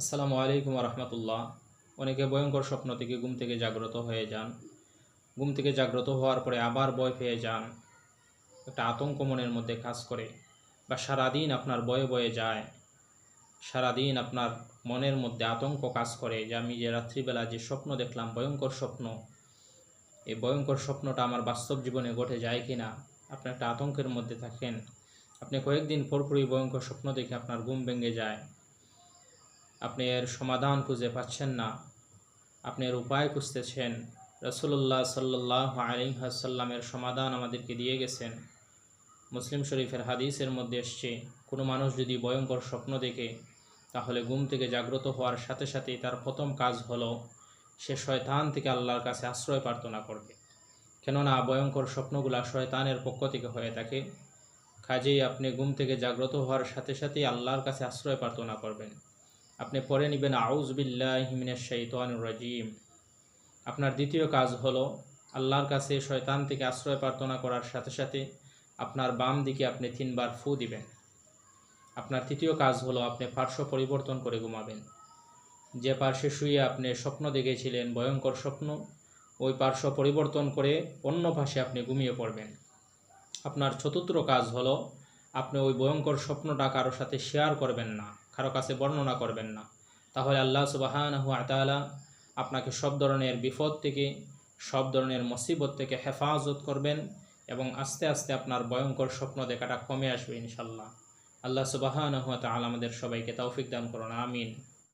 আসসালামু আলাইকুম রহমতুল্লাহ অনেকে ভয়ঙ্কর স্বপ্ন থেকে ঘুম থেকে জাগ্রত হয়ে যান। ঘুম থেকে জাগ্রত হওয়ার পরে আবার ভয় পেয়ে যান। একটা আতঙ্ক মনের মধ্যে কাজ করে বা সারাদিন আপনার বয়ে বয়ে যায়। সারাদিন আপনার মনের মধ্যে আতঙ্ক কাজ করে যে আমি যে রাত্রিবেলা যে স্বপ্ন দেখলাম, ভয়ঙ্কর স্বপ্ন, এই ভয়ঙ্কর স্বপ্নটা আমার বাস্তব জীবনে ঘটে যায় কি না আপনি একটা আতঙ্কের মধ্যে থাকেন। আপনি কয়েকদিন পরপরই ভয়ঙ্কর স্বপ্ন দেখে আপনার ঘুম ভেঙে যায়। আপনি এর সমাধান খুঁজে পাচ্ছেন না। আপনি এর উপায় খুঁজতেছেন। রসুল্লাহ সাল্লাহ আলিহাসাল্লামের সমাধান আমাদেরকে দিয়ে গেছেন। মুসলিম শরীফের হাদিসের মধ্যে এসছে, কোনো মানুষ যদি ভয়ঙ্কর স্বপ্ন দেখে, তাহলে ঘুম থেকে জাগ্রত হওয়ার সাথে সাথেই তার প্রথম কাজ হলো, সে শয়তান থেকে আল্লাহর কাছে আশ্রয় প্রার্থনা করবে। কেননা ভয়ঙ্কর স্বপ্নগুলা শয়তানের পক্ষ থেকে হয়ে থাকে। কাজেই আপনি ঘুম থেকে জাগ্রত হওয়ার সাথে সাথেই আল্লাহর কাছে আশ্রয় প্রার্থনা করবেন। আপনি পরে নেবেন আউজবিল্লাহিমিনের শৈতান রাজিম। আপনার দ্বিতীয় কাজ হলো আল্লাহর কাছে শয়তান থেকে আশ্রয় প্রার্থনা করার সাথে সাথে আপনার বাম দিকে আপনি তিনবার ফু দিবেন। আপনার তৃতীয় কাজ হলো আপনি পার্শ্ব পরিবর্তন করে ঘুমাবেন। যে পার্শ্বে শুয়ে আপনি স্বপ্ন দেখেছিলেন, ভয়ঙ্কর স্বপ্ন, ওই পার্শ্ব পরিবর্তন করে অন্য পাশে আপনি ঘুমিয়ে পড়বেন। আপনার চতুর্থ কাজ হলো আপনি ওই ভয়ঙ্কর স্বপ্নটা কারোর সাথে শেয়ার করবেন না। কারও কাছে বর্ণনা করবেন না। তাহলে আল্লাহ সুবাহান আপনাকে সব ধরনের বিপদ থেকে, সব ধরনের মসিবত থেকে হেফাজত করবেন এবং আস্তে আস্তে আপনার ভয়ঙ্কর স্বপ্ন দেখাটা কমে আসবে ইনশাল্লাহ আল্লাহ সুবাহান তাআলা আমাদের সবাইকে তৌফিক দান করুন, আমিন।